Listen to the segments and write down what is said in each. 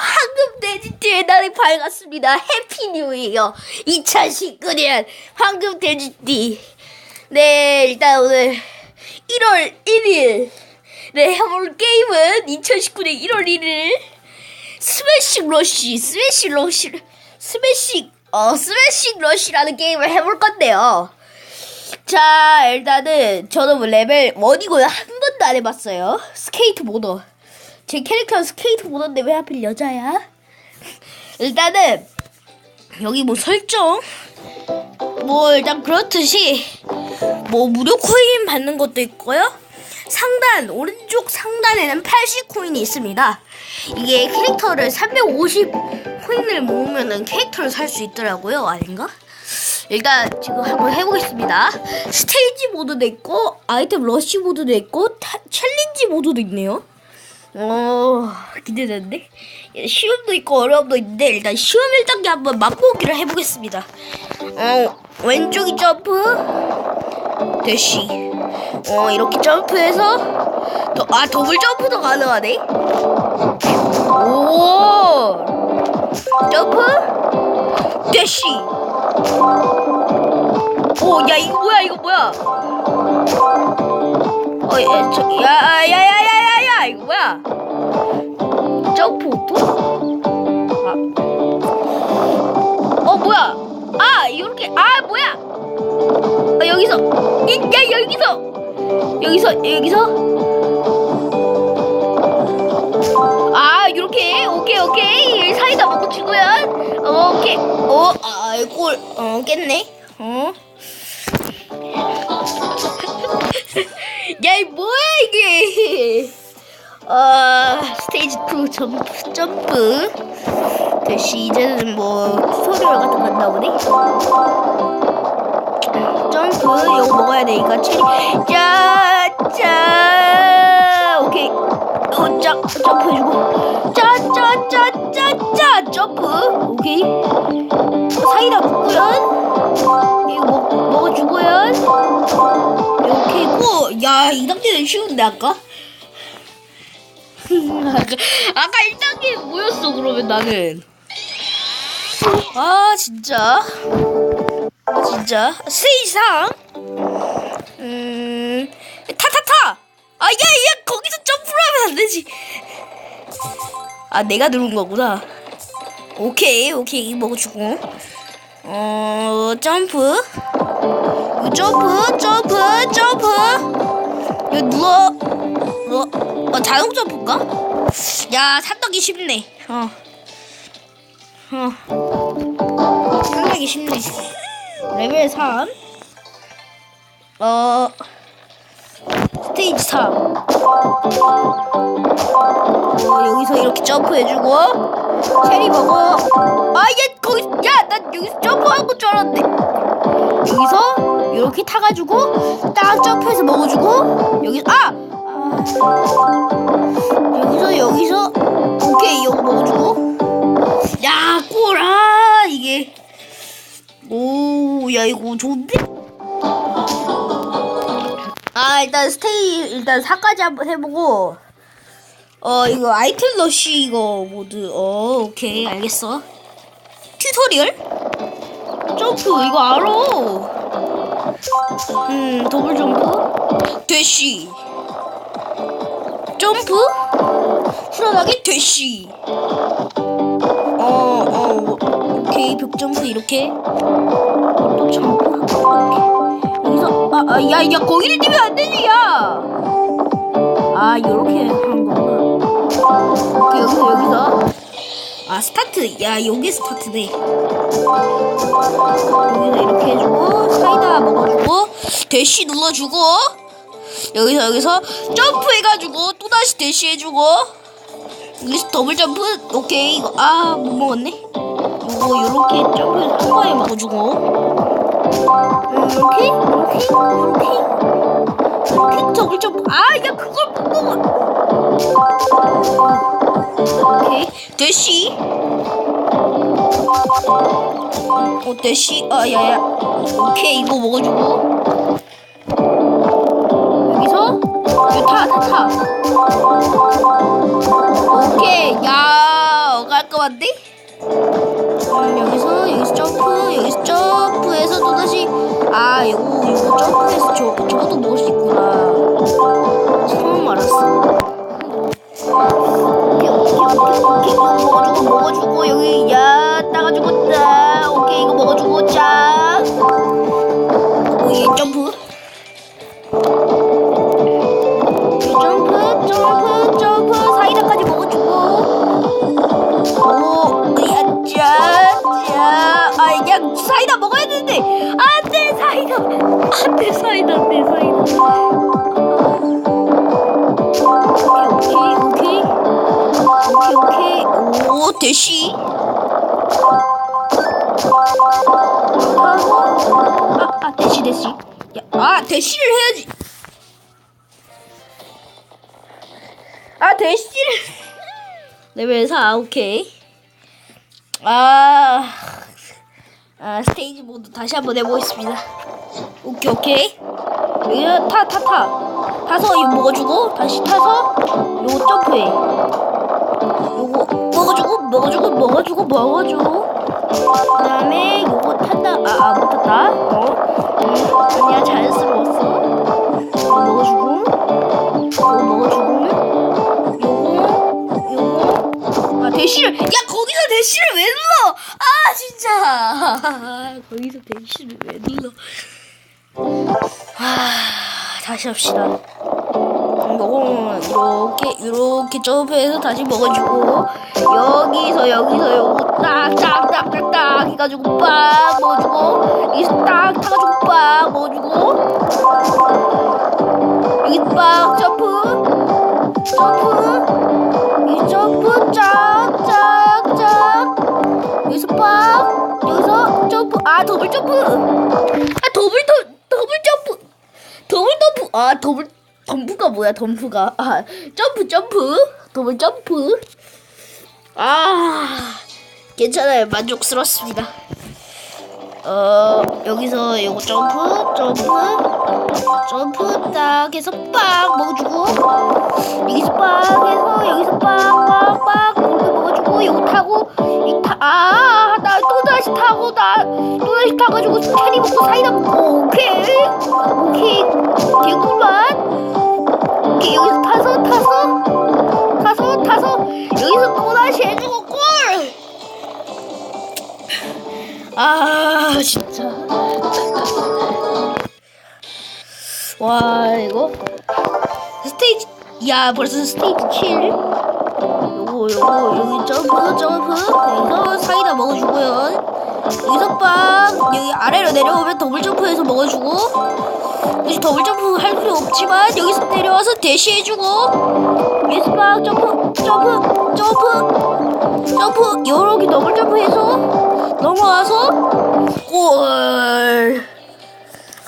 황금 돼지띠의 날이 밝았습니다. 해피 뉴 이어 2019년 황금 돼지띠. 네, 일단 오늘 1월 1일 네, 해볼 게임은 2019년 1월 1일 스매시 러쉬, 스매시 러쉬, 스매시, 어, 스매시 러쉬라는 게임을 해볼 건데요. 자, 일단은 저는 뭐 레벨 1이고요. 한 번도 안 해봤어요. 스케이트 모더. 제 캐릭터는 스케이트 모더인데 왜 하필 여자야? 일단은 여기 뭐 설정 뭐 일단 그렇듯이 뭐 무료 코인 받는 것도 있고요. 상단 오른쪽 상단에는 80 코인이 있습니다. 이게 캐릭터를 350 코인을 모으면은 캐릭터를 살 수 있더라고요. 아닌가? 일단 지금 한번 해보겠습니다. 스테이지 모드도 있고 아이템 러쉬 모드도 있고 타, 챌린지 모드도 있네요. 어 기대되는데 쉬움도 있고 어려움도 있는데 일단 쉬움 1단계 한번 맛보기를 해보겠습니다. 어 왼쪽이 점프 대시 어 이렇게 점프해서 더, 아 더블 점프도 가능하네. 오 점프 대시 오, 야, 이거 뭐야, 이거 뭐야? 어, 야, 저, 야, 야, 야, 야, 뭐야? 점프 또? 아. 어, 뭐야? 아, 이렇게, 아, 뭐야? 아, 여기서, 이, 야, 여기서, 여기서, 여기서. 아, 이렇게, 오케이, 오케이. 사이다 먹고 죽으면, 어, 오케이. 어, 아, 꼴, 어, 깼네. 어? 야, 이 뭐야 이게? 아, 스테이지 2 점프, 점프. 대시 이제는 뭐 튜토리얼 같은 거 갔나 보네. 점프, 이거 먹어야 되니까 체리. 짜, 짜. 오케이. 어, 짜, 점프해주고. 짜, 짜, 짜, 짜, 짜. 점프. 오케이. 사이다 먹고요. 이거 먹, 먹어주고요. 이렇게 있고, 야, 2단계는 쉬운데, 아까? 아까 1단계 뭐였어, 그러면 나는? 아, 진짜. 아, 진짜. 스테이지상. 음, 타타타! 아, 야, 야, 거기서 점프를 하면 안 되지. 아, 내가 누른 거구나. 오케이, 오케이, 먹어주고. 어, 점프. 점프, 점프, 점프. 이거 누워, 누워. 어, 자동 점프인가? 야, 산더기 쉽네. 어. 어. 산더기 쉽네. 레벨 3. 어. 스테이지 3. 어, 여기서 이렇게 점프해주고. 체리 먹어. 아, 얘, 거기, 야, 난 여기서 점프한 줄 알았는데. 여기서 이렇게 타가지고 딱 점프해서 먹어주고 여기 아! 아 여기서 여기서? 오케이 이거 먹어주고. 야 꼬라! 이게. 오 야 이거 좋은데? 아 일단 스테이 일단 4까지 한번 해보고. 어 이거 아이템 러쉬 이거 모드 어 오케이 알겠어. 튜토리얼? 점프 이거 알아. 음 더블 점프? 대시 점프? 후련하게 대시 어 어 오케이. 벽 점프 이렇게. 또 점프 이렇게. 여기서 아야 야 거기를 뛰면 안 되지 야 아 이렇게 하는 거구나 오케이 여기서 여기서. 아 스타트. 야 여기 스타트네. 여기서 이렇게 해주고 사이다 먹어주고 대시 눌러주고 여기서 여기서 점프 해가지고 또다시 대시 해주고. 여기서 더블 점프? 오케이. 이거 아 못 먹었네. 이거 요렇게 점프해서 한 번에 먹어주고. 음, 이렇게? 이렇게? 이렇게? 이렇게? 더블 점프. 아야 그걸 못 먹어. 오케이. 대시. 어 대시. 아 야야. 오케이. 이거 먹어주고 이거 오케이. 야 위험한데? 음, 여기서 여기서 점프 여기서 점프해서 또 다시 아 요거 요거 점프해서 저 저것도 먹을 수 있구나. 처음 알았어. 오케이 오케이 이거 먹어주고 여기 야 대시. 아, 아, 대시, 대시. 야, 아, 대시를 해야지. 아, 대시를. 레벨 4, 오케이. 아, 아 스테이지 모드 다시 한번 해보겠습니다. 오케이, 오케이. 여기 타, 타, 타. 타서 이거 먹어주고, 다시 타서, 요거 점프해. 요거 먹어주고, 먹어주고, 먹어주고, 먹어주고. 그 다음에 요거 탄다. 아, 아, 못 탔다. 어. 음, 아니야, 자연스러웠어. 이거 먹어주고, 요거 먹어주고, 요거, 요거. 아, 대시를, 야, 거기서 대시를 왜 눌러? 아, 진짜. 거기서 대시를 왜 눌러? 아, 다시 합시다. 먹으면 이렇게 이렇게 점프해서 다시 먹어주고 여기서 여기서 요거 딱딱딱딱딱 해가지고 빡 먹어주고 여기서 딱 타가지고 빡 먹어주고 여기 빡 점프 점프 여기 점프 짝짝짝 여기서 빡 여기서 점프 아 더블 점프! 아 더블 더 더블 점프! 더블 점프 아 더블 덤프가 뭐야 덤프가? 아 점프 점프? 더블 점프? 아 괜찮아요. 만족스럽습니다. 어 여기서 요거 점프 점프 점프 딱 해서 빡 먹어주고 여기서 빡 해서 여기서 빡빡빡 이렇게 먹어주고 요거 타고 이타아나 또 다시 타고 나또 다시 타가지고 캐리 먹고 사이다 먹고 오케이? 오케이. 개꿀만 오케이 여기서 타서 타서 타서 타서 여기서 또 다시 해주고 골! 아 진짜. 와 이거. 스테이지 야 벌써 스테이지 7 요거 요거 여기 점프 점프. 여기서 사이다 먹어주고요. 여기서 빵 여기 아래로 내려오면 더블 점프해서 먹어주고 여기 더블 점프 할 필요 없지만 여기서 내려와서 대시해주고 여기서 빵 점프 점프 점프 점프 요렇게 더블 점프해서 넘어와서 골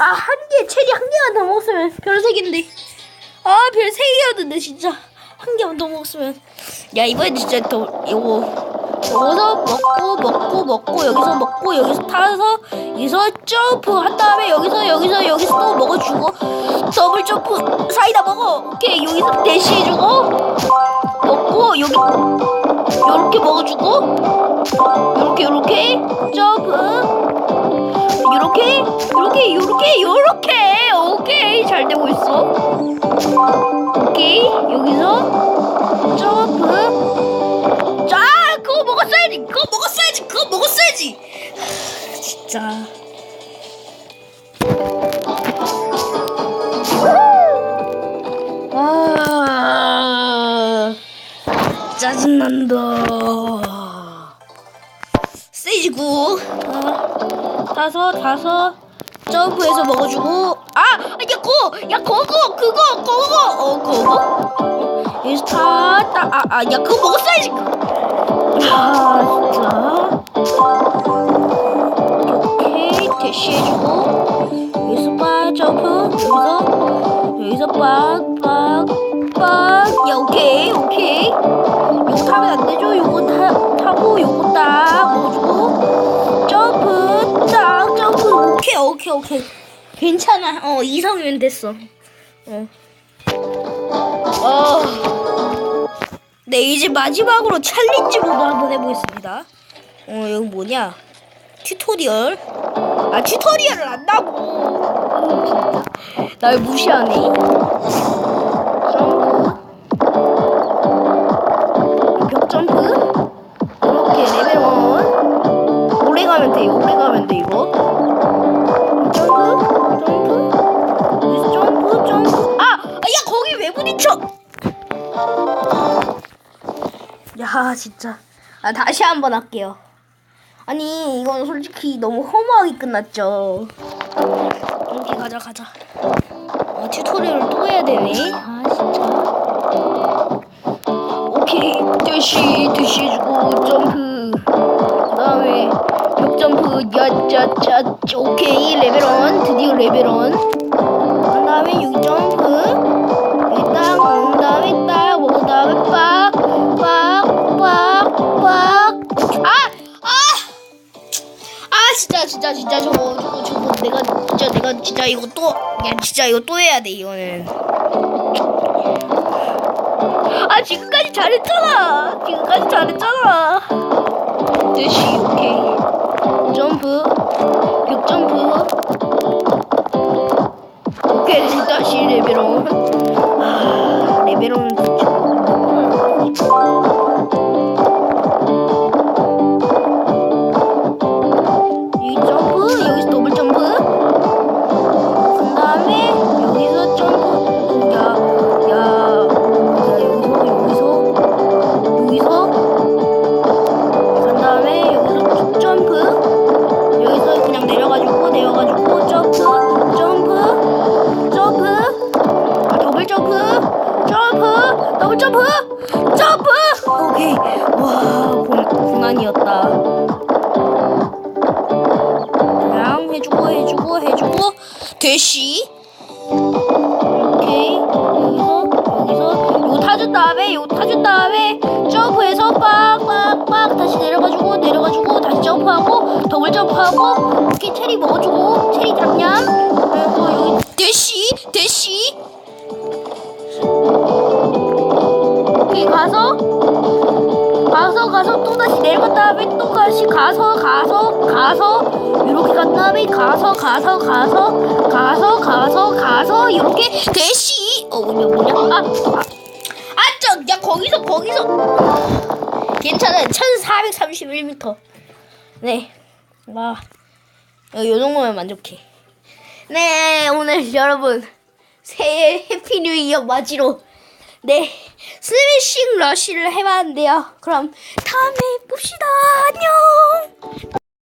아, 한 개, 체리 한 개만 더 먹었으면 별세 개인데. 아, 별세 개였는데, 진짜. 한 개만 더 먹었으면. 야, 이번엔 진짜 더, 이거. 여기서 먹고, 먹고, 먹고, 여기서 먹고, 여기서 타서, 여기서 점프 한 다음에, 여기서, 여기서, 여기서 또 먹어주고, 더블 점프, 사이다 먹어. 오케이, 여기서 대시해주고, 먹고, 여기, 요렇게 먹어주고, 요렇게, 요렇게, 점프. 요렇게 요렇게 요렇게 요렇게 오케이 잘 되고 있어 오케이 여기서 하, 진짜. 아 짜증난다. 9 아, 다섯 다섯. 점프해서 먹어주고. 아 야 거야 그거 그거 그거 어 그거 어, 여기서 다딱아아 야 그거 먹었어야지 아 진짜 오케이 대시해주고. 여기서 빠 점프. 여기서 여기서 빡빡빡야 오케이 오케이. 요거 타면 안 되죠? 요거 타 타고 요거 딱 먹어주고. 점프 딱 점프. 오케이 오케이 오케이. 괜찮아. 어 이상이면 됐어. 어. 어. 네 이제 마지막으로 챌린지 모드 한번 해보겠습니다. 어 여기 뭐냐? 튜토리얼. 아 튜토리얼을 안다고. 음. 날 무시하네. 점프. 벽 점프. 이렇게 레벨 1. 오래 가면 돼. 오래 가면 돼 이거. 점프. 점프. 점프 점프. 아! 아, 야 거기 왜 부딪혀? 야 진짜 아 다시 한번 할게요 아니 이건 솔직히 너무 허무하게 끝났죠. 오케이 가자 가자. 아 튜토리얼을 또 해야 되네. 아 진짜? 오케이 대시 대시 해주고 점프. 그 다음에 벽 점프 야짜짜 오케이 레벨 1 드디어 레벨 1그 다음에 6점 진짜 진짜 진짜 저거 저거 저거 내가 진짜 내가 진짜 이거 또야 진짜 이거 또 해야 돼 이거는. 아 지금까지 잘했잖아. 지금까지 잘했잖아. 대시 오케이. 점프. 벽 점프 내려가지고 내려가지고 점프 점프 점프 아, 더블 점프 점프 더블 점프 점프. 오케이. 와 고, 고난이었다. 그냥 해주고 해주고 해주고 대시. 오케이. 여기서 여기서 요거 타준 다음에 요거 타준 다음에 점프해서 빡빡빡. 다시 내려가지고 내려가지고 다시 점프하고 더블 점프하고 이렇게 체리 먹어주고 체리 당냥 그리고 여기 대시 대시. 여기 가서 가서 가서 또 다시 내려간 다음에 또 다시 가서 가서 가서 이렇게 간 다음에 가서 가서 가서 가서 가서 가서 이렇게 대시. 어 뭐냐 뭐냐? 아아저야 거기서 거기서. 괜찮아요. 1431m 네 와 요 정도면 만족해. 네 오늘 여러분 새해 해피 뉴 이어 맞이로 네 스매싱 러쉬를 해봤는데요. 그럼 다음에 봅시다. 안녕